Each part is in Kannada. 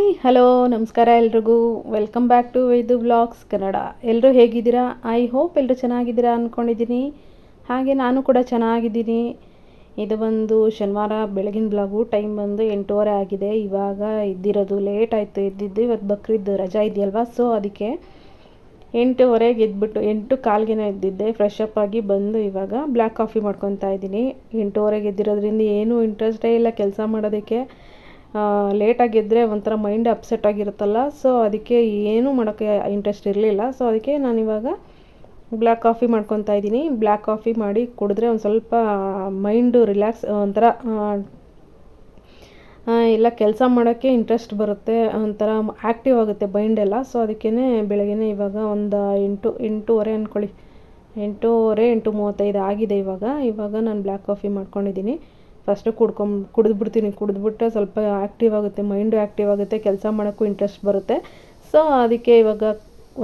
ಹಾಯ್ ಹಲೋ ನಮಸ್ಕಾರ ಎಲ್ರಿಗೂ. Welcome back to Vaidu vlogs Kannada ಎಲ್ಲರೂ ಹೇಗಿದ್ದೀರಾ? ಐ ಹೋಪ್ ಎಲ್ಲರೂ ಚೆನ್ನಾಗಿದ್ದೀರಾ ಅಂದ್ಕೊಂಡಿದ್ದೀನಿ ಹಾಗೆ ನಾನು ಕೂಡ ಚೆನ್ನಾಗಿದ್ದೀನಿ. ಇದು ಬಂದು ಶನಿವಾರ ಬೆಳಗಿನ ಬ್ಲಾಗು ಟೈಮ್ ಬಂದು ಎಂಟೂವರೆ ಆಗಿದೆ. ಇವಾಗ ಇದ್ದಿರೋದು ಲೇಟ್ ಆಯಿತು. ಎದ್ದಿದ್ದು ಇವತ್ತು ಬಕ್ರಿದ್ದು ರಜಾ ಇದೆಯಲ್ವಾ? ಸೊ ಅದಕ್ಕೆ ಎಂಟೂವರೆಗೆ ಎದ್ಬಿಟ್ಟು, ಎಂಟು ಕಾಲ್ಗೆನ ಎದ್ದಿದ್ದೆ. ಫ್ರೆಶ್ ಅಪ್ ಆಗಿ ಬಂದು ಇವಾಗ ಬ್ಲ್ಯಾಕ್ ಕಾಫಿ ಮಾಡ್ಕೊತಾ ಇದ್ದೀನಿ. ಎಂಟೂವರೆಗೆ ಎದ್ದಿರೋದ್ರಿಂದ ಏನೂ ಇಂಟ್ರೆಸ್ಟೇ ಇಲ್ಲ. ಕೆಲಸ ಮಾಡೋದಕ್ಕೆ ಲೇಟಾಗಿ ಎದ್ದರೆ ಒಂಥರ ಮೈಂಡ್ ಅಪ್ಸೆಟ್ ಆಗಿರುತ್ತಲ್ಲ ಸೊ ಅದಕ್ಕೆ ಏನೂ ಮಾಡೋಕ್ಕೆ ಇಂಟ್ರೆಸ್ಟ್ ಇರಲಿಲ್ಲ. ಸೊ ಅದಕ್ಕೆ ನಾನು ಇವಾಗ ಬ್ಲ್ಯಾಕ್ ಕಾಫಿ ಮಾಡ್ಕೊತಾ ಇದ್ದೀನಿ. ಬ್ಲ್ಯಾಕ್ ಕಾಫಿ ಮಾಡಿ ಕುಡಿದ್ರೆ ಒಂದು ಸ್ವಲ್ಪ ಮೈಂಡು ರಿಲ್ಯಾಕ್ಸ್ ಒಂಥರ ಎಲ್ಲ ಕೆಲಸ ಮಾಡೋಕ್ಕೆ ಇಂಟ್ರೆಸ್ಟ್ ಬರುತ್ತೆ, ಒಂಥರ ಆ್ಯಕ್ಟಿವ್ ಆಗುತ್ತೆ ಮೈಂಡ್ ಎಲ್ಲ. ಸೊ ಅದಕ್ಕೇ ಬೆಳಗ್ಗೆ ಇವಾಗ ಒಂದು ಎಂಟು, ಎಂಟೂವರೆ ಅಂದ್ಕೊಳ್ಳಿ ಎಂಟೂವರೆ ಎಂಟು ಮೂವತ್ತೈದು ಆಗಿದೆ ಇವಾಗ. ಇವಾಗ ನಾನು ಬ್ಲ್ಯಾಕ್ ಕಾಫಿ ಮಾಡ್ಕೊಂಡಿದ್ದೀನಿ. ಫಸ್ಟು ಕುಡ್ಕೊಂಬ ಕುಡಿದ್ಬಿಡ್ತೀನಿ ಕುಡಿದ್ಬಿಟ್ರೆ ಸ್ವಲ್ಪ ಆ್ಯಕ್ಟಿವ್ ಆಗುತ್ತೆ ಮೈಂಡು ಆ್ಯಕ್ಟಿವ್ ಆಗುತ್ತೆ, ಕೆಲಸ ಮಾಡೋಕ್ಕೂ ಇಂಟ್ರೆಸ್ಟ್ ಬರುತ್ತೆ. ಸೊ ಅದಕ್ಕೆ ಇವಾಗ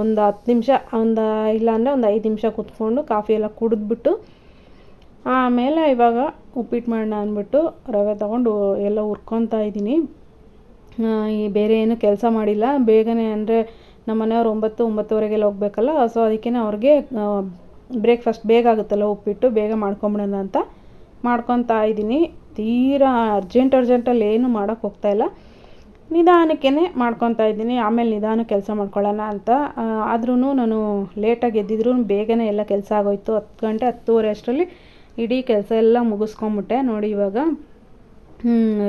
ಒಂದು ಹತ್ತು ನಿಮಿಷ, ಒಂದು ಇಲ್ಲಾಂದರೆ ಒಂದು ಐದು ನಿಮಿಷ ಕುತ್ಕೊಂಡು ಕಾಫಿ ಎಲ್ಲ ಕುಡಿದ್ಬಿಟ್ಟು ಆಮೇಲೆ ಇವಾಗ ಉಪ್ಪಿಟ್ಟು ಮಾಡೋಣ ಅಂದ್ಬಿಟ್ಟು ರವೆ ತೊಗೊಂಡು ಎಲ್ಲ ಹುರ್ಕೊತಾ ಇದ್ದೀನಿ. ಈ ಬೇರೆ ಏನು ಕೆಲಸ ಮಾಡಿಲ್ಲ. ಬೇಗನೆ ಅಂದರೆ ನಮ್ಮ ಮನೆಯವ್ರು ಒಂಬತ್ತು, ಒಂಬತ್ತುವರೆಗೆಲ್ಲ ಹೋಗ್ಬೇಕಲ್ಲ ಸೊ ಅದಕ್ಕೆ ಅವ್ರಿಗೆ ಬ್ರೇಕ್ಫಾಸ್ಟ್ ಬೇಗ ಆಗುತ್ತಲ್ಲ ಉಪ್ಪಿಟ್ಟು, ಬೇಗ ಮಾಡ್ಕೊಂಬಿಡೋಣ ಅಂತ. ಮಾಡ್ಕೊತಾ ಇದ್ದೀನಿ. ತೀರಾ ಅರ್ಜೆಂಟ್ ಅರ್ಜೆಂಟಲ್ಲಿ ಏನು ಮಾಡೋಕ್ಕೆ ಹೋಗ್ತಾಯಿಲ್ಲ ನಿಧಾನಕ್ಕೇ ಮಾಡ್ಕೊತಾ ಇದ್ದೀನಿ. ಆಮೇಲೆ ನಿಧಾನ ಕೆಲಸ ಮಾಡ್ಕೊಳ್ಳೋಣ ಅಂತ. ಆದ್ರೂ ನಾನು ಲೇಟಾಗಿ ಎದ್ದಿದ್ರೂ ಬೇಗನೆ ಎಲ್ಲ ಕೆಲಸ ಆಗೋಯ್ತು. ಹತ್ತು ಗಂಟೆ, ಹತ್ತುವರೆ ಅಷ್ಟರಲ್ಲಿ ಇಡೀ ಕೆಲಸ ಎಲ್ಲ ಮುಗಿಸ್ಕೊಂಬಿಟ್ಟೆ. ನೋಡಿ ಇವಾಗ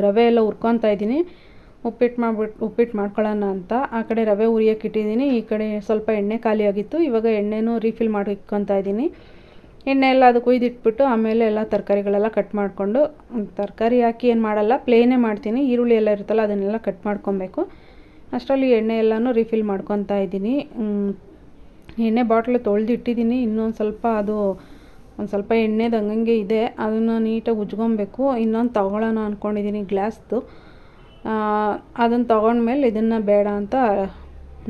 ರವೆ ಎಲ್ಲ ಹುರ್ಕೊತಾ ಇದ್ದೀನಿ. ಉಪ್ಪಿಟ್ಟು ಮಾಡ್ಬಿಟ್ಟು ಉಪ್ಪಿಟ್ಟು ಮಾಡ್ಕೊಳ್ಳೋಣ ಅಂತ. ಆ ಕಡೆ ರವೆ ಹುರಿಯೋಕೆ ಇಟ್ಟಿದ್ದೀನಿ. ಈ ಕಡೆ ಸ್ವಲ್ಪ ಎಣ್ಣೆ ಖಾಲಿಯಾಗಿತ್ತು. ಇವಾಗ ಎಣ್ಣೆನೂ ರೀಫಿಲ್ ಮಾಡಿ ಇಟ್ಕೊತಾ ಇದ್ದೀನಿ. ಎಣ್ಣೆ ಎಲ್ಲ ಅದು ಕುಯ್ದಿಟ್ಬಿಟ್ಟು ಆಮೇಲೆ ಎಲ್ಲ ತರಕಾರಿಗಳೆಲ್ಲ ಕಟ್ ಮಾಡಿಕೊಂಡು ತರಕಾರಿ ಹಾಕಿ ಏನು ಮಾಡಲ್ಲ ಪ್ಲೇನೇ ಮಾಡ್ತೀನಿ. ಈರುಳ್ಳಿ ಎಲ್ಲ ಇರುತ್ತಲ್ಲ, ಅದನ್ನೆಲ್ಲ ಕಟ್ ಮಾಡ್ಕೊಬೇಕು. ಅಷ್ಟರಲ್ಲಿ ಎಣ್ಣೆ ಎಲ್ಲನೂ ರಿಫಿಲ್ ಮಾಡ್ಕೊತಾ ಇದ್ದೀನಿ. ಎಣ್ಣೆ ಬಾಟ್ಲು ತೊಳೆದಿಟ್ಟಿದ್ದೀನಿ. ಇನ್ನೊಂದು ಸ್ವಲ್ಪ ಅದು, ಒಂದು ಸ್ವಲ್ಪ ಹಂಗಂಗೆ ಇದೆ. ಅದನ್ನು ನೀಟಾಗಿ ಉಜ್ಕೊಬೇಕು ಇನ್ನೊಂದು ತೊಗೊಳ್ಳೋಣ ಅಂದ್ಕೊಂಡಿದ್ದೀನಿ ಗ್ಲಾಸ್ದು. ಅದನ್ನು ತೊಗೊಂಡ್ಮೇಲೆ ಇದನ್ನು ಬೇಡ ಅಂತ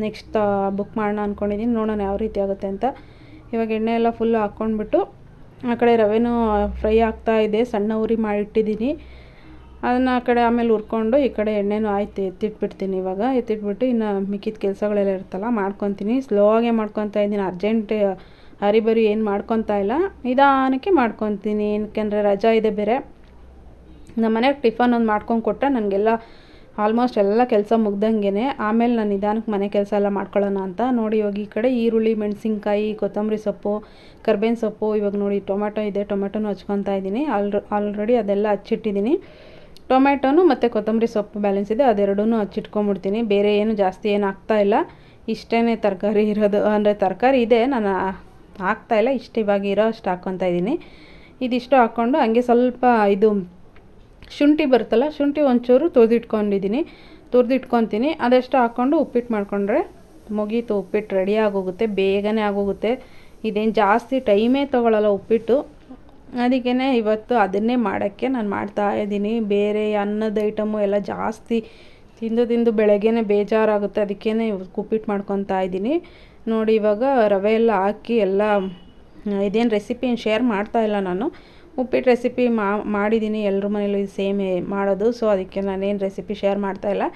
ನೆಕ್ಸ್ಟ್ ಬುಕ್ ಮಾಡೋಣ ಅಂದ್ಕೊಂಡಿದ್ದೀನಿ ನೋಡೋಣ ಯಾವ ರೀತಿ ಆಗುತ್ತೆ ಅಂತ. ಇವಾಗ ಎಣ್ಣೆ ಎಲ್ಲ ಫುಲ್ಲು ಹಾಕ್ಕೊಂಡ್ಬಿಟ್ಟು ಆ ಕಡೆ ರವೆನೂ ಫ್ರೈ ಆಗ್ತಾ ಇದೆ, ಸಣ್ಣ ಉರಿ ಮಾಡಿಟ್ಟಿದ್ದೀನಿ. ಅದನ್ನು ಆ ಕಡೆ ಆಮೇಲೆ ಹುರ್ಕೊಂಡು ಈ ಕಡೆ ಎಣ್ಣೆನೂ ಆಯ್ತು, ಎತ್ತಿಟ್ಬಿಡ್ತೀನಿ ಇವಾಗ. ಎತ್ತಿಟ್ಬಿಟ್ಟು ಇನ್ನು ಮಿಕ್ಕಿದ ಕೆಲಸಗಳೆಲ್ಲ ಇರುತ್ತಲ್ಲ, ಮಾಡ್ಕೊತೀನಿ. ಸ್ಲೋ ಆಗೇ ಮಾಡ್ಕೊತಾ ಇದ್ದೀನಿ, ಅರ್ಜೆಂಟ್ ಹರಿಬರಿ ಏನು ಮಾಡ್ಕೊತಾ ಇಲ್ಲ. ನಿಧಾನಕ್ಕೆ ಮಾಡ್ಕೊತೀನಿ ಏನಕ್ಕೆಂದರೆ ರಜಾ ಇದೆ ಬೇರೆ. ನಮ್ಮ ಮನೆಗೆ ಟಿಫನ್ ಒಂದು ಮಾಡ್ಕೊಂಡು ಕೊಟ್ಟರೆ ನನಗೆಲ್ಲ ಆಲ್ಮೋಸ್ಟ್ ಎಲ್ಲ ಕೆಲಸ ಮುಗ್ದಂಗೆ ಆಮೇಲೆ ನಾನು ನಿಧಾನಕ್ಕೆ ಮನೆ ಕೆಲಸ ಎಲ್ಲ ಮಾಡ್ಕೊಳ್ಳೋಣ ಅಂತ ನೋಡಿ ಇವಾಗ ಈ ಕಡೆ ಈರುಳ್ಳಿ, ಮೆಣಸಿನ್ಕಾಯಿ, ಕೊತ್ತಂಬರಿ ಸೊಪ್ಪು ಕರ್ಬೇವಿನ ಸೊಪ್ಪು, ಇವಾಗ ನೋಡಿ ಟೊಮೆಟೊ ಇದೆ ಟೊಮೆಟೊನೂ ಹಚ್ಕೊತಾ ಇದ್ದೀನಿ. ಆಲ್, ಆಲ್ರೆಡಿ ಅದೆಲ್ಲ ಹಚ್ಚಿಟ್ಟಿದ್ದೀನಿ. ಟೊಮೆಟೊನು ಮತ್ತು ಕೊತ್ತಂಬರಿ ಸೊಪ್ಪು ಬ್ಯಾಲೆನ್ಸ್ ಇದೆ ಅದೆರಡೂ ಹಚ್ಚಿಟ್ಕೊಂಬಿಡ್ತೀನಿ. ಬೇರೆ ಏನು ಜಾಸ್ತಿ ಏನು ಇಲ್ಲ. ಇಷ್ಟೇ ತರಕಾರಿ ಇರೋದು. ಅಂದರೆ ತರಕಾರಿ ಇದೆ, ನಾನು ಹಾಕ್ತಾಯಿಲ್ಲ ಇಷ್ಟು ಇವಾಗ ಇರೋ ಅಷ್ಟು ಹಾಕ್ಕೊತಾ ಇದ್ದೀನಿ. ಇದಿಷ್ಟು ಹಾಕ್ಕೊಂಡು ಹಂಗೆ ಸ್ವಲ್ಪ ಇದು ಶುಂಠಿ ಬರುತ್ತಲ್ಲ, ಶುಂಠಿ ಒಂಚೂರು ತುರಿದಿಟ್ಕೊಂಡಿದ್ದೀನಿ ತುರಿದಿಟ್ಕೊತೀನಿ ಅದೆಷ್ಟು ಹಾಕ್ಕೊಂಡು ಉಪ್ಪಿಟ್ಟು ಮಾಡಿಕೊಂಡ್ರೆ ಮುಗೀತು, ಉಪ್ಪಿಟ್ಟು ರೆಡಿ ಆಗೋಗುತ್ತೆ, ಬೇಗನೆ ಆಗೋಗುತ್ತೆ. ಇದೇನು ಜಾಸ್ತಿ ಟೈಮೇ ತೊಗೊಳ್ಳಲ್ಲ ಉಪ್ಪಿಟ್ಟು. ಅದಕ್ಕೇ ಇವತ್ತು ಅದನ್ನೇ ಮಾಡೋಕ್ಕೆ ನಾನು ಮಾಡ್ತಾ ಇದ್ದೀನಿ. ಬೇರೆ ಅನ್ನದ ಐಟಮು ಎಲ್ಲ ಜಾಸ್ತಿ ತಿಂದು ತಿಂದು ಬೆಳಗ್ಗೆನೇ ಬೇಜಾರಾಗುತ್ತೆ. ಅದಕ್ಕೇ ಉಪ್ಪಿಟ್ಟು ಮಾಡ್ಕೊತಾ ಇದ್ದೀನಿ. ನೋಡಿ, ಇವಾಗ ರವೆ ಎಲ್ಲ ಹಾಕಿ ಎಲ್ಲ, ಇದೇನು ರೆಸಿಪಿ ಶೇರ್ ಮಾಡ್ತಾ ಇಲ್ಲ ನಾನು. ಉಪ್ಪಿಟ್ಟು ರೆಸಿಪಿ ಮಾಡಿದ್ದೀನಿ ಎಲ್ಲರ ಮನೇಲಿ ಸೇಮ್ ಮಾಡೋದು. ಸೊ ಅದಕ್ಕೆ ನಾನೇನು ರೆಸಿಪಿ ಶೇರ್ ಮಾಡ್ತಾಯಿಲ್ಲ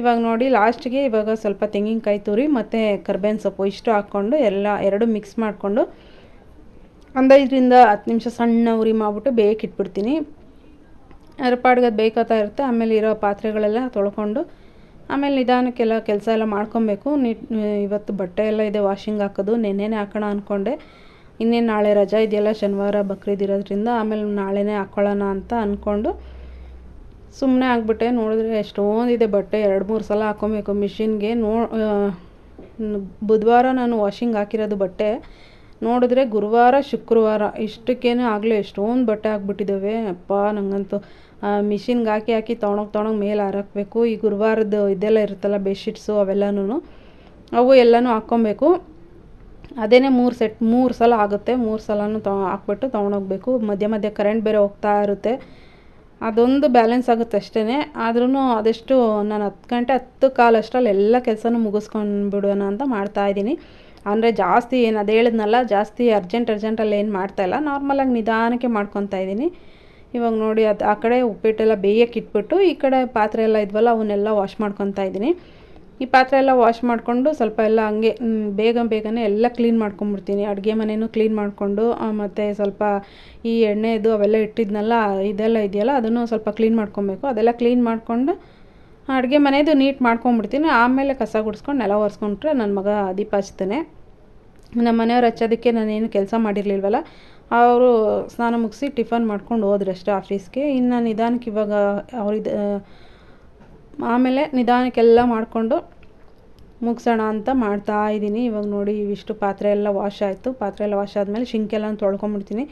ಇವಾಗ ನೋಡಿ ಲಾಸ್ಟ್ಗೆ ಇವಾಗ ಸ್ವಲ್ಪ ತೆಂಗಿನಕಾಯಿ ತುರಿ ಮತ್ತು ಕರ್ಬೇವಿನ ಸೊಪ್ಪು ಇಷ್ಟು ಹಾಕ್ಕೊಂಡು ಎಲ್ಲ ಎರಡು ಮಿಕ್ಸ್ ಮಾಡಿಕೊಂಡು ಒಂದು ಐದರಿಂದ ಹತ್ತು ನಿಮಿಷ ಸಣ್ಣ ಉರಿ ಮಾಡಿಬಿಟ್ಟು ಬೇಕಿಟ್ಬಿಡ್ತೀನಿ ಅದ್ರ ಪಾಡ್ಗೆ ಅದು ಬೇಕತ್ತಾ ಇರುತ್ತೆ. ಆಮೇಲೆ ಇರೋ ಪಾತ್ರೆಗಳೆಲ್ಲ ತೊಳ್ಕೊಂಡು ಆಮೇಲೆ ನಿಧಾನಕ್ಕೆಲ್ಲ ಕೆಲಸ ಎಲ್ಲ ಮಾಡ್ಕೊಬೇಕು. ನೀಟ್, ಇವತ್ತು ಬಟ್ಟೆ ಎಲ್ಲ ಇದೆ ವಾಷಿಂಗ್ ಹಾಕೋದು, ನೆನ್ನೆನೇ ಹಾಕೋಣ ಅಂದ್ಕೊಂಡೆ ಇನ್ನೇನು ನಾಳೆ ರಜಾ ಇದೆಯಲ್ಲ, ಶನಿವಾರ ಬಕ್ರೀದ್ ಇರೋದ್ರಿಂದ ಆಮೇಲೆ ನಾಳೆನೇ ಹಾಕ್ಕೊಳ್ಳೋಣ ಅಂತ ಅಂದ್ಕೊಂಡು ಸುಮ್ಮನೆ ಆಗಿಬಿಟ್ಟೆ. ನೋಡಿದ್ರೆ ಎಷ್ಟೊಂದಿದೆ ಬಟ್ಟೆ, ಎರಡು ಮೂರು ಸಲ ಹಾಕ್ಕೊಬೇಕು ಮಿಷಿನ್ಗೆ ನೋ ಬುಧವಾರ ನಾನು ವಾಷಿಂಗ್ ಹಾಕಿರೋದು ಬಟ್ಟೆ. ನೋಡಿದ್ರೆ ಗುರುವಾರ, ಶುಕ್ರವಾರ, ಇಷ್ಟಕ್ಕೇನೆ ಆಗಲೇ ಎಷ್ಟೊಂದು ಬಟ್ಟೆ ಹಾಕ್ಬಿಟ್ಟಿದ್ದಾವೆ ಅಪ್ಪ ನನಗಂತೂ ಮಿಷಿನ್ಗೆ ಹಾಕಿ ಹಾಕಿ ತೊಗೊಂಡೋಗಿ ತೊಗೊಂಡೋಗಿ ಮೇಲೆ ಹಾರಾಕಬೇಕು. ಈ ಗುರುವಾರದ ಇದೆಲ್ಲ ಇರುತ್ತಲ್ಲ ಬೆಡ್ಶೀಟ್ಸು ಅವೆಲ್ಲನೂ ಅವು ಎಲ್ಲನೂ ಹಾಕ್ಕೊಬೇಕು. ಅದೇ ಮೂರು ಸೆಟ್, ಮೂರು ಸಲ ಆಗುತ್ತೆ. ಮೂರು ಸಲನೂ ತ, ಹಾಕ್ಬಿಟ್ಟು ತೊಗೊಂಡೋಗ್ಬೇಕು. ಮಧ್ಯ ಮಧ್ಯ ಕರೆಂಟ್ ಬೇರೆ ಹೋಗ್ತಾ ಇರುತ್ತೆ. ಅದೊಂದು ಬ್ಯಾಲೆನ್ಸ್ ಆಗುತ್ತೆ ಅಷ್ಟೇ ಆದ್ರೂ ಅದೆಷ್ಟು ನಾನು ಹತ್ತು ಗಂಟೆ, ಹತ್ತು ಕಾಲು ಅಷ್ಟರಲ್ಲಿ ಎಲ್ಲ ಕೆಲಸನೂ ಮುಗಿಸ್ಕೊಂಡು ಬಿಡೋಣ ಅಂತ ಮಾಡ್ತಾಯಿದ್ದೀನಿ ಅಂದರೆ ಜಾಸ್ತಿ ಏನು ಅದು ಹೇಳಿದ್ನಲ್ಲ, ಜಾಸ್ತಿ ಅರ್ಜೆಂಟ್, ಅರ್ಜೆಂಟಲ್ಲಿ ಏನು ಮಾಡ್ತಾಯಿಲ್ಲ ನಾರ್ಮಲಾಗಿ ನಿಧಾನಕ್ಕೆ ಮಾಡ್ಕೊತಾ ಇದ್ದೀನಿ. ಇವಾಗ ನೋಡಿ ಅದು ಆ ಕಡೆ ಉಪ್ಪಿಟ್ಟೆಲ್ಲ ಬೇಯಕ್ಕೆ ಇಟ್ಬಿಟ್ಟು ಈ ಕಡೆ ಪಾತ್ರೆ ಎಲ್ಲ ಇದ್ವಲ್ಲ, ಅವನ್ನೆಲ್ಲ ವಾಶ್ ಮಾಡ್ಕೊತಾ ಇದ್ದೀನಿ. ಈ ಪಾತ್ರೆ ಎಲ್ಲ ವಾಶ್ ಮಾಡಿಕೊಂಡು ಸ್ವಲ್ಪ ಎಲ್ಲ ಹಂಗೆ ಬೇಗ ಬೇಗನೆ ಎಲ್ಲ ಕ್ಲೀನ್ ಮಾಡ್ಕೊಂಬಿಡ್ತೀನಿ. ಅಡುಗೆ ಮನೆಯೂ ಕ್ಲೀನ್ ಮಾಡಿಕೊಂಡು ಮತ್ತು ಸ್ವಲ್ಪ ಈ ಎಣ್ಣೆದು ಅವೆಲ್ಲ ಇಟ್ಟಿದ್ನಲ್ಲ, ಇದೆಲ್ಲ ಇದೆಯಲ್ಲ, ಅದನ್ನು ಸ್ವಲ್ಪ ಕ್ಲೀನ್ ಮಾಡ್ಕೊಬೇಕು. ಅದೆಲ್ಲ ಕ್ಲೀನ್ ಮಾಡಿಕೊಂಡು, ಅಡುಗೆ ಮನೆಯದು ನೀಟ್ ಮಾಡ್ಕೊಂಬಿಡ್ತೀನಿ. ಆಮೇಲೆ ಕಸ ಗುಡಿಸ್ಕೊಂಡು ನೆಲ ಒರೆಸ್ಕೊಂಡ್ರೆ ನನ್ನ ಮಗ ದೀಪ ಹಚ್ತಾನೆ. ನಮ್ಮ ಮನೆಯವ್ರು ಹಚ್ಚೋದಕ್ಕೆ ನಾನೇನು ಕೆಲಸ ಮಾಡಿರಲಿಲ್ವಲ್ಲ, ಅವರು ಸ್ನಾನ ಮುಗಿಸಿ ಟಿಫನ್ ಮಾಡ್ಕೊಂಡು ಹೋದ್ರಷ್ಟೇ ಆಫೀಸ್ಗೆ ಇನ್ನು ನಿಧಾನಕ್ಕೆ ಇವಾಗ ಅವ್ರಿದ್ದು ಆಮೇಲೆ ನಿಧಾನಕ್ಕೆಲ್ಲ ಮಾಡಿಕೊಂಡು ಮುಗಿಸೋಣ ಅಂತ ಮಾಡ್ತಾ ಇದ್ದೀನಿ. ಇವಾಗ ನೋಡಿ ಇವಿಷ್ಟು ಪಾತ್ರೆ ಎಲ್ಲ ವಾಶ್ ಆಯಿತು. ಪಾತ್ರೆ ಎಲ್ಲ ವಾಶ್ ಆದಮೇಲೆ ಶಿಂಕೆಲ್ಲ ತೊಳ್ಕೊಂಬಿಡ್ತೀನಿ.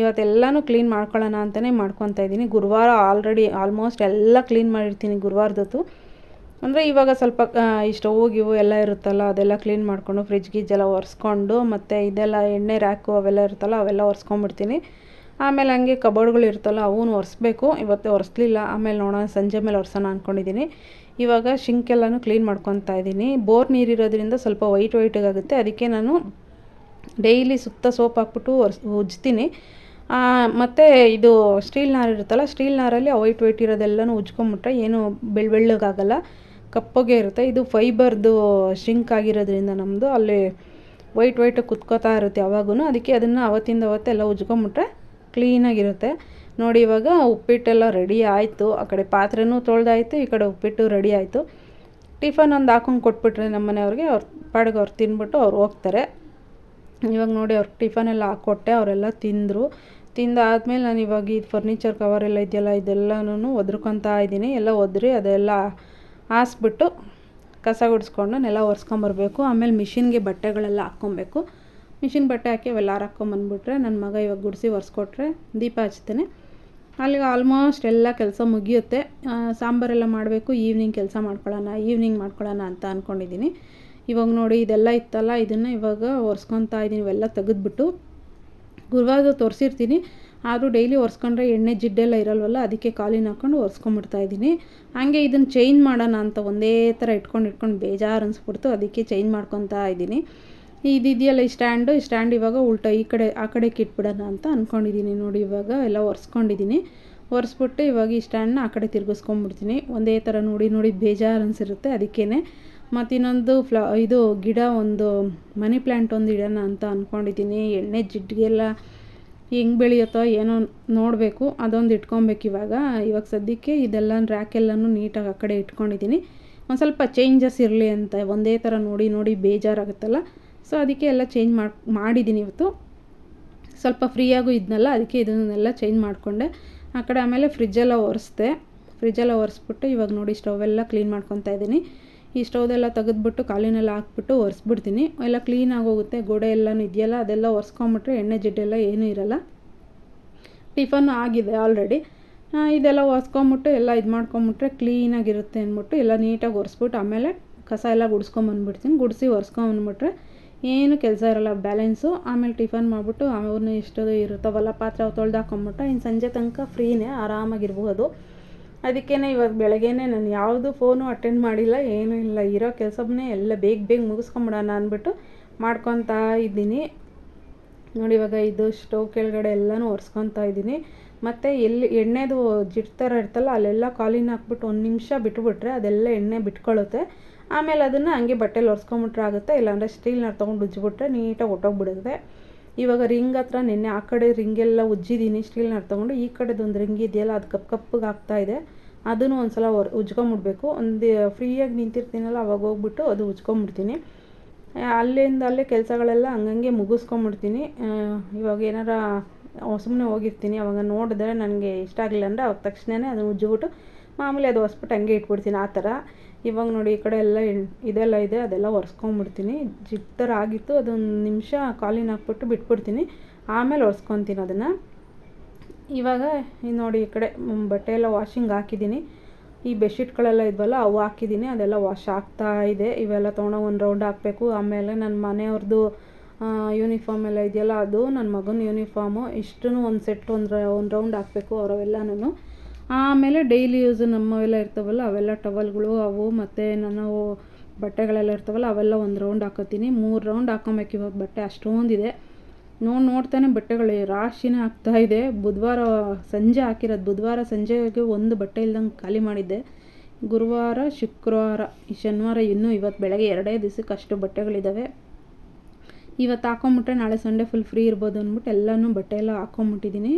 ಇವತ್ತೆಲ್ಲನೂ ಕ್ಲೀನ್ ಮಾಡ್ಕೊಳ್ಳೋಣ ಅಂತಲೇ ಮಾಡ್ಕೊತಾ ಇದ್ದೀನಿ. ಗುರುವಾರ ಆಲ್ರೆಡಿ ಆಲ್ಮೋಸ್ಟ್ ಎಲ್ಲ ಕ್ಲೀನ್ ಮಾಡಿರ್ತೀನಿ ಗುರುವಾರದತ್ತು. ಅಂದರೆ ಇವಾಗ ಸ್ವಲ್ಪ ಈ ಸ್ಟವ್ ಗಿವು ಎಲ್ಲ ಇರುತ್ತಲ್ಲ, ಅದೆಲ್ಲ ಕ್ಲೀನ್ ಮಾಡಿಕೊಂಡು ಫ್ರಿಜ್ ಗಿಜ್ ಎಲ್ಲ ಒರೆಸ್ಕೊಂಡು ಮತ್ತು ಇದೆಲ್ಲ ಎಣ್ಣೆ ರ್ಯಾಕು ಅವೆಲ್ಲ ಇರುತ್ತಲ್ಲ, ಅವೆಲ್ಲ ಒರೆಸ್ಕೊಂಬಿಡ್ತೀನಿ. ಆಮೇಲೆ ಹಂಗೆ ಕಬೋರ್ಡ್ಗಳು ಇರುತ್ತಲ್ಲ ಅವನು ಒರೆಸ್ಬೇಕು. ಇವತ್ತು ಒರೆಸ್ಲಿಲ್ಲ. ಆಮೇಲೆ ನೋಡೋಣ, ಸಂಜೆ ಮೇಲೆ ಒರೆಸೋಣ ಅಂದ್ಕೊಂಡಿದ್ದೀನಿ ಇವಾಗ ಶಿಂಕೆಲ್ಲನೂ ಕ್ಲೀನ್ ಮಾಡ್ಕೊತಾ ಇದ್ದೀನಿ ಬೋರ್ ನೀರಿರೋದ್ರಿಂದ ಸ್ವಲ್ಪ ವೈಟ್ ವೈಟಾಗುತ್ತೆ ಅದಕ್ಕೆ ನಾನು ಡೈಲಿ ಸುತ್ತ ಸೋಪ್ ಹಾಕ್ಬಿಟ್ಟು ಒರೆಸ್, ಉಜ್ತೀನಿ. ಮತ್ತು ಇದು ಸ್ಟೀಲ್ ನಾರು ಇರುತ್ತಲ್ಲ, ಸ್ಟೀಲ್ ನಾರಲ್ಲಿ ವೈಟ್ ವೈಟ್ ಇರೋದೆಲ್ಲನೂ ಉಜ್ಕೊಂಬಿಟ್ರೆ ಏನು ಬೆಳ್ಳ ಬೆಳ್ಳಗಾಗಲ್ಲ. ಕಪ್ಪಗೆ ಇರುತ್ತೆ. ಇದು ಫೈಬರ್ದು ಶಿಂಕ್ ಆಗಿರೋದ್ರಿಂದ ನಮ್ಮದು ಅಲ್ಲಿ ವೈಟ್ ವೈಟ್ ಕುತ್ಕೋತಾ ಇರುತ್ತೆ ಯಾವಾಗೂ ಅದಕ್ಕೆ ಅದನ್ನು ಅವತ್ತಿಂದ ಅವತ್ತೆಲ್ಲ ಉಜ್ಕೊಂಬಿಟ್ರೆ ಕ್ಲೀನಾಗಿರುತ್ತೆ. ನೋಡಿ, ಇವಾಗ ಉಪ್ಪಿಟ್ಟೆಲ್ಲ ರೆಡಿ ಆಯಿತು. ಆ ಕಡೆ ಪಾತ್ರೆನೂ ತೊಳೆದಾಯಿತು, ಈ ಕಡೆ ಉಪ್ಪಿಟ್ಟು ರೆಡಿ ಆಯಿತು. ಟಿಫನ್ ಒಂದು ಹಾಕೊಂಡು ಕೊಟ್ಬಿಟ್ರೆ ನಮ್ಮ ಮನೆಯವ್ರಿಗೆ ಅವ್ರ ಪಾಡಿಗೆ ಅವ್ರು ತಿಂದ್ಬಿಟ್ಟು ಅವ್ರು ಹೋಗ್ತಾರೆ. ಇವಾಗ ನೋಡಿ ಅವ್ರಿಗೆ ಟಿಫನ್ ಎಲ್ಲ ಹಾಕ್ಕೊಟ್ಟೆ, ಅವರೆಲ್ಲ ತಿಂದರು. ತಿಂದಾದ್ಮೇಲೆ ನಾನು ಇವಾಗ ಇದು ಫರ್ನಿಚರ್ ಕವರ್ ಎಲ್ಲ ಇದೆಯಲ್ಲ, ಇದೆಲ್ಲನೂ ಒದ್ರಕೊತಾ ಇದ್ದೀನಿ. ಎಲ್ಲ ಒದ್ರಿ, ಅದೆಲ್ಲ ಹಾಸ್ಬಿಟ್ಟು ಕಸ ಗುಡಿಸ್ಕೊಂಡು ನೆಲ ಒರೆಸ್ಕೊಂಬರ್ಬೇಕು. ಆಮೇಲೆ ಮಿಷಿನ್ಗೆ ಬಟ್ಟೆಗಳೆಲ್ಲ ಹಾಕ್ಕೊಬೇಕು. ಮಿಷಿನ್ ಬಟ್ಟೆ ಹಾಕಿ ಅವೆಲ್ಲ ಹಾಕೊಂಬಂದ್ಬಿಟ್ರೆ ನನ್ನ ಮಗ ಇವಾಗ ಗುಡಿಸಿ ಒರೆಸ್ಕೊಟ್ರೆ ದೀಪ ಹಚ್ತೇನೆ. ಅಲ್ಲಿಗೆ ಆಲ್ಮೋಸ್ಟ್ ಎಲ್ಲ ಕೆಲಸ ಮುಗಿಯುತ್ತೆ. ಸಾಂಬಾರೆಲ್ಲ ಮಾಡಬೇಕು ಈವ್ನಿಂಗ್ ಕೆಲಸ ಮಾಡ್ಕೊಳ್ಳೋಣ ಈವ್ನಿಂಗ್ ಮಾಡ್ಕೊಳ್ಳೋಣ ಅಂತ ಅಂದ್ಕೊಂಡಿದ್ದೀನಿ ಇವಾಗ ನೋಡಿ ಇದೆಲ್ಲ ಇತ್ತಲ್ಲ, ಇದನ್ನು ಇವಾಗ ಒರೆಸ್ಕೊತಾ ಇದ್ದೀನಿ ಇವೆಲ್ಲ ತೆಗೆದ್ಬಿಟ್ಟು. ಗುರುವಾರ ತೋರಿಸಿರ್ತೀನಿ, ಆದರೂ ಡೈಲಿ ಒರೆಸ್ಕೊಂಡ್ರೆ ಎಣ್ಣೆ ಜಿಡ್ಡೆಲ್ಲ ಇರಲ್ವಲ್ಲ, ಅದಕ್ಕೆ ಕಾಲಿನ ಹಾಕ್ಕೊಂಡು ಒರೆಸ್ಕೊಂಬಿಡ್ತಾ ಇದ್ದೀನಿ ಹಾಗೆ ಇದನ್ನು ಚೇಂಜ್ ಮಾಡೋಣ ಅಂತ ಒಂದೇ ಥರ ಇಟ್ಕೊಂಡು ಇಟ್ಕೊಂಡು ಬೇಜಾರು ಅನಿಸ್ಬಿಡ್ತು, ಅದಕ್ಕೆ ಚೇಂಜ್ ಮಾಡ್ಕೊತಾ ಇದ್ದೀನಿ ಇದಿದೆಯಲ್ಲ ಈ ಸ್ಟ್ಯಾಂಡು ಈ ಸ್ಟ್ಯಾಂಡ್ ಇವಾಗ ಉಲ್ಟಾ ಈ ಕಡೆ, ಆ ಕಡೆಗೆ ಇಟ್ಬಿಡೋಣ ಅಂತ ಅಂದ್ಕೊಂಡಿದ್ದೀನಿ ನೋಡಿ, ಇವಾಗ ಎಲ್ಲ ಒರೆಸ್ಕೊಂಡಿದ್ದೀನಿ ಒರೆಸ್ಬಿಟ್ಟು ಇವಾಗ ಈ ಸ್ಟ್ಯಾಂಡ್ನ ಆ ಕಡೆ ತಿರ್ಗಿಸ್ಕೊಂಡ್ಬಿಡ್ತೀನಿ ಒಂದೇ ಥರ ನೋಡಿ ನೋಡಿ ಬೇಜಾರು ಅನಿಸಿರುತ್ತೆ ಅದಕ್ಕೇ ಮತ್ತು ಇನ್ನೊಂದು ಫ್ಲಾ, ಇದು ಗಿಡ ಒಂದು, ಮನಿ ಪ್ಲ್ಯಾಂಟ್ ಒಂದು ಇಡೋಣ ಅಂತ ಅಂದ್ಕೊಂಡಿದ್ದೀನಿ ಎಣ್ಣೆ ಜಿಡ್ಗೆಲ್ಲ ಹೆಂಗೆ ಬೆಳೆಯುತ್ತೋ ಏನೋ ನೋಡಬೇಕು. ಅದೊಂದು ಇಟ್ಕೊಬೇಕು ಇವಾಗ. ಇವಾಗ ಸದ್ಯಕ್ಕೆ ಇದೆಲ್ಲ ರ್ಯಾಕೆಲ್ಲನೂ ನೀಟಾಗಿ ಆ ಕಡೆ ಇಟ್ಕೊಂಡಿದ್ದೀನಿ ಒಂದು ಸ್ವಲ್ಪ ಚೇಂಜಸ್ ಇರಲಿ ಅಂತ, ಒಂದೇ ಥರ ನೋಡಿ ನೋಡಿ ಬೇಜಾರಾಗುತ್ತಲ್ಲ. ಸೊ ಅದಕ್ಕೆ ಎಲ್ಲ ಚೇಂಜ್ ಮಾಡಿ, ಮಾಡಿದ್ದೀನಿ ಇವತ್ತು. ಸ್ವಲ್ಪ ಫ್ರೀಯಾಗೂ ಇದ್ನಲ್ಲ, ಅದಕ್ಕೆ ಇದನ್ನೆಲ್ಲ ಚೇಂಜ್ ಮಾಡಿಕೊಂಡೆ. ಆ ಕಡೆ ಆಮೇಲೆ ಫ್ರಿಜ್ಜೆಲ್ಲ ಒರೆಸ್ದೆ. ಫ್ರಿಜ್ಜೆಲ್ಲ ಒರೆಸ್ಬಿಟ್ಟು ಇವಾಗ ನೋಡಿ ಸ್ಟವೆಲ್ಲ ಕ್ಲೀನ್ ಮಾಡ್ಕೊತಾ ಇದ್ದೀನಿ. ಈ ಸ್ಟೌದೆಲ್ಲ ತೆಗೆದ್ಬಿಟ್ಟು ಕಾಲಿನೆಲ್ಲ ಹಾಕ್ಬಿಟ್ಟು ಒರೆಸ್ಬಿಡ್ತೀನಿ. ಎಲ್ಲ ಕ್ಲೀನಾಗಿ ಹೋಗುತ್ತೆ ಗೋಡೆ ಎಲ್ಲನೂ ಇದೆಯಲ್ಲ, ಅದೆಲ್ಲ ಒರೆಸ್ಕೊಂಬಿಟ್ರೆ ಎಣ್ಣೆ ಜಿಡ್ಡೆಲ್ಲ ಏನೂ ಇರಲ್ಲ. ಟಿಫನ್ ಆಗಿದೆ ಆಲ್ರೆಡಿ ಇದೆಲ್ಲ ಒರೆಸ್ಕೊಂಬಿಟ್ಟು ಎಲ್ಲ ಇದು ಮಾಡ್ಕೊಂಬಿಟ್ರೆ ಕ್ಲೀನಾಗಿರುತ್ತೆ ಅಂದ್ಬಿಟ್ಟು ಎಲ್ಲ ನೀಟಾಗಿ ಒರೆಸ್ಬಿಟ್ಟು ಆಮೇಲೆ ಕಸ ಎಲ್ಲ ಗುಡಿಸ್ಕೊಂಬಂದ್ಬಿಡ್ತೀನಿ. ಗುಡಿಸಿ ಒರೆಸ್ಕೊಂಬಂದ್ಬಿಟ್ರೆ ಏನು ಕೆಲಸ ಇರೋಲ್ಲ ಬ್ಯಾಲೆನ್ಸು ಆಮೇಲೆ ಟಿಫನ್ ಮಾಡಿಬಿಟ್ಟು ಅವ್ರನ್ನ ಎಷ್ಟು ಇರುತ್ತವಲ್ಲ ಪಾತ್ರೆ ತೊಳ್ದು ಹಾಕೊಂಬಿಟ್ಟು ಇನ್ನು ಸಂಜೆ ತನಕ ಫ್ರೀನೇ ಆರಾಮಾಗಿರ್ಬೋದು ಅದಕ್ಕೇ ಇವಾಗ ಬೆಳಗ್ಗೆನೇ ನಾನು ಯಾವುದು ಫೋನು ಅಟೆಂಡ್ ಮಾಡಿಲ್ಲ, ಏನೂ ಇಲ್ಲ. ಇರೋ ಕೆಲಸವನ್ನೇ ಎಲ್ಲ ಬೇಗ ಬೇಗ ಮುಗಿಸ್ಕೊಂಬಿಡೋಣ ಅಂದ್ಬಿಟ್ಟು ಮಾಡ್ಕೊತಾ ಇದ್ದೀನಿ. ನೋಡಿ ಇವಾಗ ಇದು ಸ್ಟವ್ ಕೆಳಗಡೆ ಎಲ್ಲನೂ ಒರೆಸ್ಕೊತಾ ಇದ್ದೀನಿ. ಮತ್ತು ಎಲ್ಲಿ ಎಣ್ಣೆದು ಜಿಟ್ ಥರ ಇರ್ತಲ್ಲ, ಅಲ್ಲೆಲ್ಲ ಕಾಲಿನ ಹಾಕ್ಬಿಟ್ಟು ಒಂದು ನಿಮಿಷ ಬಿಟ್ಬಿಟ್ರೆ ಅದೆಲ್ಲ ಎಣ್ಣೆ ಬಿಟ್ಕೊಳ್ಳುತ್ತೆ ಆಮೇಲೆ ಅದನ್ನು ಹಂಗೆ ಬಟ್ಟೆಲಿ ಒರೆಸ್ಕೊಂಬಿಟ್ರೆ ಆಗುತ್ತೆ, ಇಲ್ಲಾಂದರೆ ಸ್ಟೀಲ್ನ ತೊಗೊಂಡು ಉಜ್ಜಿಬಿಟ್ರೆ ನೀಟಾಗಿ ಹೊಟ್ಟೋಗ್ಬಿಡುತ್ತೆ ಇವಾಗ ರಿಂಗ್ ಹತ್ರ ನಿನ್ನೆ ಆ ಕಡೆ ರಿಂಗೆಲ್ಲ ಉಜ್ಜಿದ್ದೀನಿ ಸ್ಟೀಲ್ನ ತೊಗೊಂಡು, ಈ ಕಡೆದು ಒಂದು ರಿಂಗ್ ಇದೆಯಲ್ಲ, ಅದು ಕಪ್ ಕಪ್ಪಗೆ ಇದೆ. ಅದನ್ನು ಒಂದು ಸಲ ಒರ್, ಉಜ್ಕೊಂಬಿಡ್ಬೇಕು. ಒಂದು ಫ್ರೀಯಾಗಿ ನಿಂತಿರ್ತೀನಲ್ಲ, ಅವಾಗ ಹೋಗ್ಬಿಟ್ಟು ಅದು ಉಜ್ಕೊಂಬಿಡ್ತೀನಿ. ಅಲ್ಲಿಂದ ಅಲ್ಲೇ ಕೆಲಸಗಳೆಲ್ಲ ಹಂಗಂಗೆ ಮುಗಿಸ್ಕೊಂಬಿಡ್ತೀನಿ. ಇವಾಗ ಏನಾರ ಸುಮ್ಮನೆ ಹೋಗಿರ್ತೀನಿ. ಅವಾಗ ನೋಡಿದ್ರೆ ನನಗೆ ಇಷ್ಟ ಆಗಲಿಲ್ಲ ಅಂದರೆ ಅವಾಗ ತಕ್ಷಣವೇ ಅದನ್ನು ಉಜ್ಜಿಬಿಟ್ಟು ಮಾಮೂಲಿ ಅದು ಹೊಸ್ಬಿಟ್ಟು ಹಂಗೆ ಇಟ್ಬಿಡ್ತೀನಿ, ಆ ಥರ. ಇವಾಗ ನೋಡಿ ಈ ಕಡೆ ಎಲ್ಲ ಇದೆಲ್ಲ ಇದೆ, ಅದೆಲ್ಲ ಒರೆಸ್ಕೊಂಬಿಡ್ತೀನಿ. ಜಿಪ್ ಥರ ಆಗಿತ್ತು ಅದೊಂದು ನಿಮಿಷ ಕಾಲಿನ ಹಾಕ್ಬಿಟ್ಟು ಬಿಟ್ಬಿಡ್ತೀನಿ. ಆಮೇಲೆ ಒರೆಸ್ಕೊತೀನಿ ಅದನ್ನು. ಇವಾಗ ನೋಡಿ ಈ ಕಡೆ ಬಟ್ಟೆ ಎಲ್ಲ ವಾಷಿಂಗ್ ಹಾಕಿದ್ದೀನಿ. ಈ ಬೆಡ್ಶೀಟ್ಗಳೆಲ್ಲ ಇದ್ವಲ್ಲ, ಅವು ಹಾಕಿದ್ದೀನಿ. ಅದೆಲ್ಲ ವಾಶ್ ಆಗ್ತಾ ಇದೆ. ಇವೆಲ್ಲ ತೊಗೊಂಡೋಗಿ ಒಂದು ರೌಂಡ್ ಹಾಕಬೇಕು. ಆಮೇಲೆ ನನ್ನ ಮನೆಯವ್ರದ್ದು ಯೂನಿಫಾರ್ಮ್ ಎಲ್ಲ ಇದೆಯಲ್ಲ, ಅದು ನನ್ನ ಮಗನ ಯೂನಿಫಾರ್ಮು. ಇಷ್ಟೂ ಒಂದು ಸೆಟ್ ಒಂದು ಒಂದು ರೌಂಡ್ ಹಾಕಬೇಕು ಅವರವೆಲ್ಲನೂ ಆಮೇಲೆ ಡೈಲಿ ಯೂಸ್ ನಮ್ಮವೆಲ್ಲ ಇರ್ತಾವಲ್ಲ, ಅವೆಲ್ಲ ಟವಲ್ಗಳು ಅವು ಮತ್ತು ನಾನು ಬಟ್ಟೆಗಳೆಲ್ಲ ಇರ್ತಾವಲ್ಲ, ಅವೆಲ್ಲ ಒಂದು ರೌಂಡ್ ಹಾಕೋತೀನಿ ಮೂರು ರೌಂಡ್ ಹಾಕೊಬೇಕು ಇವಾಗ ಬಟ್ಟೆ ಅಷ್ಟೊಂದಿದೆ. ನೋಡಿ, ನೋಡ್ತಾನೆ ಬಟ್ಟೆಗಳು ರಾಶಿನೇ ಆಗ್ತಾ ಇದೆ. ಬುಧವಾರ ಸಂಜೆ ಹಾಕಿರೋದು, ಬುಧವಾರ ಸಂಜೆಗೆ ಒಂದು ಬಟ್ಟೆ ಇಲ್ದಂಗೆ ಖಾಲಿ ಮಾಡಿದ್ದೆ. ಗುರುವಾರ, ಶುಕ್ರವಾರ ಶನಿವಾರ ಇನ್ನೂ ಇವತ್ತು ಬೆಳಗ್ಗೆ ಎರಡೇ ದಿವಸಕ್ಕೆ ಅಷ್ಟು ಬಟ್ಟೆಗಳಿದ್ದಾವೆ ಇವತ್ತು ಹಾಕೊಂಬಿಟ್ರೆ ನಾಳೆ ಸಂಡೇ ಫುಲ್ ಫ್ರೀ ಇರ್ಬೋದು ಅಂದ್ಬಿಟ್ಟು ಎಲ್ಲನೂ ಬಟ್ಟೆ ಎಲ್ಲ ಹಾಕೊಂಬಿಟ್ಟಿದ್ದೀನಿ.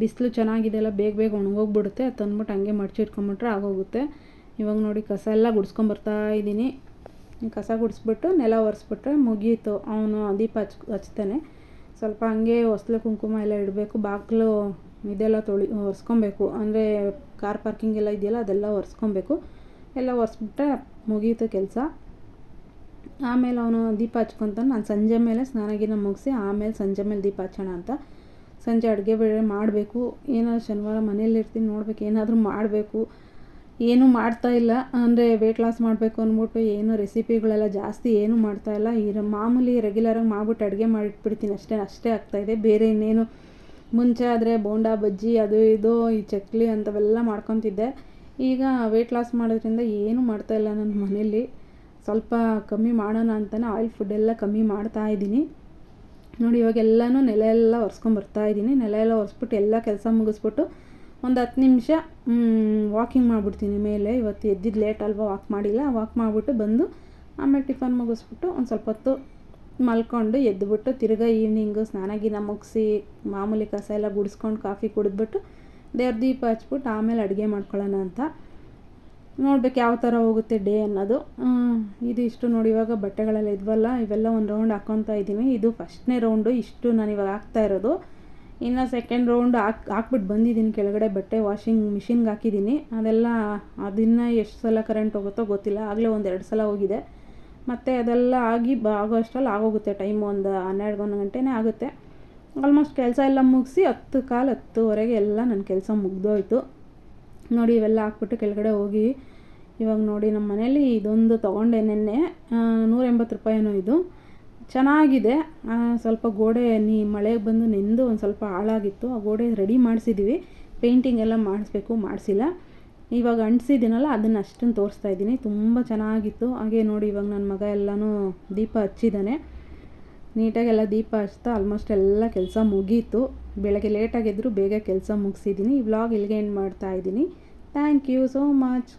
ಬಿಸಿಲು ಚೆನ್ನಾಗಿದೆಲ್ಲ ಬೇಗ ಬೇಗ ಒಣಗೋಗ್ಬಿಡುತ್ತೆ. ಅದು ತಂದ್ಬಿಟ್ಟು ಹಂಗೆ ಮಡ್ಚಿಟ್ಕೊಂಬಿಟ್ರೆ ಆಗೋಗುತ್ತೆ. ಇವಾಗ ನೋಡಿ ಕಸ ಎಲ್ಲ ಗುಡಿಸ್ಕೊಂಬರ್ತಾ ಇದ್ದೀನಿ. ಕಸ ಗುಡಿಸ್ಬಿಟ್ಟು ನೆಲ ಒರೆಸ್ಬಿಟ್ರೆ ಮುಗೀತು. ಅವನು ದೀಪ ಹಚ್, ಹಚ್ತಾನೆ. ಸ್ವಲ್ಪ ಹಂಗೆ ಹೊಸ್ಲು ಕುಂಕುಮ ಎಲ್ಲ ಇಡಬೇಕು. ಬಾಗಿಲು ಇದೆಲ್ಲ ತೊಳಿ, ಒರೆಸ್ಕೊಬೇಕು. ಅಂದರೆ ಕಾರ್ ಪಾರ್ಕಿಂಗ್ ಎಲ್ಲ ಇದೆಯಲ್ಲ, ಅದೆಲ್ಲ ಒರೆಸ್ಕೊಬೇಕು. ಎಲ್ಲ ಒರೆಸ್ಬಿಟ್ರೆ ಮುಗೀತು ಕೆಲಸ. ಆಮೇಲೆ ಅವನು ದೀಪ ಹಚ್ಕೊತಾನೆ. ನಾನು ಸಂಜೆ ಮೇಲೆ ಸ್ನಾನ ಗಿನ ಮುಗಿಸಿ ಆಮೇಲೆ ಸಂಜೆ ಮೇಲೆ ದೀಪ ಹಚ್ಚೋಣ ಅಂತ. ಸಂಜೆ ಅಡುಗೆ ಬೇಳೆ ಮಾಡಬೇಕು. ಏನೋ ಶನಿವಾರ ಮನೇಲಿರ್ತೀನಿ ನೋಡ್ಬೇಕು, ಏನಾದರೂ ಮಾಡಬೇಕು. ಏನೂ ಮಾಡ್ತಾ ಇಲ್ಲ. ಅಂದರೆ ವೆಯ್ಟ್ ಲಾಸ್ ಮಾಡಬೇಕು ಅಂದ್ಬಿಟ್ಟು ಏನು ರೆಸಿಪಿಗಳೆಲ್ಲ ಜಾಸ್ತಿ ಏನೂ ಮಾಡ್ತಾ ಇಲ್ಲ. ಈ ಮಾಮೂಲಿ ರೆಗ್ಯುಲರಾಗಿ ಮಾಡ್ಬಿಟ್ಟು ಅಡುಗೆ ಮಾಡಿಟ್ಬಿಡ್ತೀನಿ ಅಷ್ಟೇ ಅಷ್ಟೇ ಆಗ್ತಾಯಿದೆ ಬೇರೆ ಇನ್ನೇನು ಮುಂಚೆ ಆದರೆ ಬೋಂಡಾ, ಬಜ್ಜಿ, ಅದು ಇದು, ಈ ಚಕ್ಲಿ ಅಂಥವೆಲ್ಲ ಮಾಡ್ಕೊತಿದ್ದೆ. ಈಗ ವೆಯ್ಟ್ ಲಾಸ್ ಮಾಡೋದ್ರಿಂದ ಏನೂ ಮಾಡ್ತಾಯಿಲ್ಲ ನನ್ನ ಮನೇಲಿ ಸ್ವಲ್ಪ ಕಮ್ಮಿ ಮಾಡೋಣ ಅಂತಲೇ ಆಯಿಲ್ ಫುಡ್ ಎಲ್ಲ ಕಮ್ಮಿ ಮಾಡ್ತಾ ಇದ್ದೀನಿ. ನೋಡಿ ಇವಾಗೆಲ್ಲನೂ ನೆಲೆ ಎಲ್ಲ ಒರೆಸ್ಕೊಂಬರ್ತಾ ಇದ್ದೀನಿ. ನೆಲ ಎಲ್ಲ ಒರೆಸ್ಬಿಟ್ಟು ಎಲ್ಲ ಕೆಲಸ ಮುಗಿಸ್ಬಿಟ್ಟು ಒಂದು ಹತ್ತು ನಿಮಿಷ ವಾಕಿಂಗ್ ಮಾಡಿಬಿಡ್ತೀನಿ ಮೇಲೆ. ಇವತ್ತು ಎದ್ದಿದ್ದು ಲೇಟ್ ಅಲ್ವಾ ವಾಕ್ ಮಾಡಿಲ್ಲ. ವಾಕ್ ಮಾಡಿಬಿಟ್ಟು ಬಂದು ಆಮೇಲೆ ಟಿಫನ್ ಮುಗಿಸ್ಬಿಟ್ಟು ಒಂದು ಸ್ವಲ್ಪ ಹೊತ್ತು ಮಲ್ಕೊಂಡು ಎದ್ದುಬಿಟ್ಟು ತಿರ್ಗಾ ಈವ್ನಿಂಗು ಸ್ನಾನ ಗಿನ ಮುಗಿಸಿ, ಮಾಮೂಲಿ ಕಸ ಎಲ್ಲ ಗುಡಿಸ್ಕೊಂಡು ಕಾಫಿ ಕುಡಿದ್ಬಿಟ್ಟು ದೇವ್ರ ದೀಪ ಹಚ್ಬಿಟ್ಟು ಆಮೇಲೆ ಅಡುಗೆ ಮಾಡ್ಕೊಳ್ಳೋಣ ಅಂತ. ನೋಡ್ಬೇಕು ಯಾವ ಥರ ಹೋಗುತ್ತೆ ಡೇ ಅನ್ನೋದು. ಇದು ಇಷ್ಟು ನೋಡಿ ಇವಾಗ ಬಟ್ಟೆಗಳೆಲ್ಲ ಇದ್ವಲ್ಲ, ಇವೆಲ್ಲ ಒಂದು ರೌಂಡ್ ಹಾಕ್ಕೊತಾ ಇದ್ದೀನಿ. ಇದು ಫಸ್ಟ್ನೇ ರೌಂಡು ಇಷ್ಟು ನಾನು ಇವಾಗ ಹಾಕ್ತಾ ಇರೋದು. ಇನ್ನು ಸೆಕೆಂಡ್ ರೌಂಡ್ ಹಾಕಿ ಹಾಕ್ಬಿಟ್ಟು ಬಂದಿದ್ದೀನಿ, ಕೆಳಗಡೆ ಬಟ್ಟೆ ವಾಷಿಂಗ್ ಮಿಷಿನ್ಗೆ ಹಾಕಿದ್ದೀನಿ. ಅದೆಲ್ಲ, ಅದನ್ನು ಎಷ್ಟು ಸಲ ಕರೆಂಟ್ ಹೋಗುತ್ತೋ ಗೊತ್ತಿಲ್ಲ. ಆಗಲೇ ಒಂದು ಎರಡು ಸಲ ಹೋಗಿದೆ. ಮತ್ತು ಅದೆಲ್ಲ ಆಗಿ ಆಗೋ ಅಷ್ಟರಲ್ಲಿ ಆಗೋಗುತ್ತೆ. ಟೈಮ್ ಒಂದು ಹನ್ನೆರಡು ಒಂದು ಗಂಟೆನೇ ಆಗುತ್ತೆ. ಆಲ್ಮೋಸ್ಟ್ ಕೆಲಸ ಎಲ್ಲ ಮುಗಿಸಿ ಹತ್ತು ಕಾಲು ಹತ್ತುವರೆಗೆ ಎಲ್ಲ ನನ್ನ ಕೆಲಸ ಮುಗ್ದೋಯ್ತು. ನೋಡಿ ಇವೆಲ್ಲ ಹಾಕ್ಬಿಟ್ಟು ಕೆಳಗಡೆ ಹೋಗಿ ಇವಾಗ ನೋಡಿ ನಮ್ಮ ಮನೇಲಿ ಇದೊಂದು ತೊಗೊಂಡೆ ನಿನ್ನೆ ನೂರ ಎಂಬತ್ತು ರೂಪಾಯಿನೋ ಇದು. ಚೆನ್ನಾಗಿದೆ. ಸ್ವಲ್ಪ ಗೋಡೆ ನೀ ಮಳೆಗೆ ಬಂದು ನೆಂದು ಒಂದು ಸ್ವಲ್ಪ ಹಾಳಾಗಿತ್ತು. ಆ ಗೋಡೆ ರೆಡಿ ಮಾಡಿಸಿದ್ದೀವಿ ಪೇಂಟಿಂಗ್ ಎಲ್ಲ ಮಾಡಿಸ್ಬೇಕು, ಮಾಡಿಸಿಲ್ಲ. ಇವಾಗ ಅಂಟಿಸಿದ್ದೀನಲ್ಲ, ಅದನ್ನು ಅಷ್ಟನ್ನು ತೋರಿಸ್ತಾ ಇದ್ದೀನಿ. ತುಂಬ ಚೆನ್ನಾಗಿತ್ತು. ಹಾಗೆ ನೋಡಿ ಇವಾಗ ನನ್ನ ಮಗ ಎಲ್ಲನೂ ದೀಪ ಹಚ್ಚಿದ್ದಾನೆ ನೀಟಾಗೆಲ್ಲ ದೀಪ ಹಚ್ತಾ ಆಲ್ಮೋಸ್ಟ್ ಎಲ್ಲ ಕೆಲಸ ಮುಗೀತು. ಬೆಳಗ್ಗೆ ಲೇಟಾಗಿದ್ದರೂ ಬೇಗ ಕೆಲಸ ಮುಗಿಸಿದ್ದೀನಿ ಈ ವ್ಲಾಗ್ ಇಲ್ಲಿಗೆ ಎಂಡ್ ಮಾಡ್ತಾ ಇದ್ದೀನಿ. Thank you so much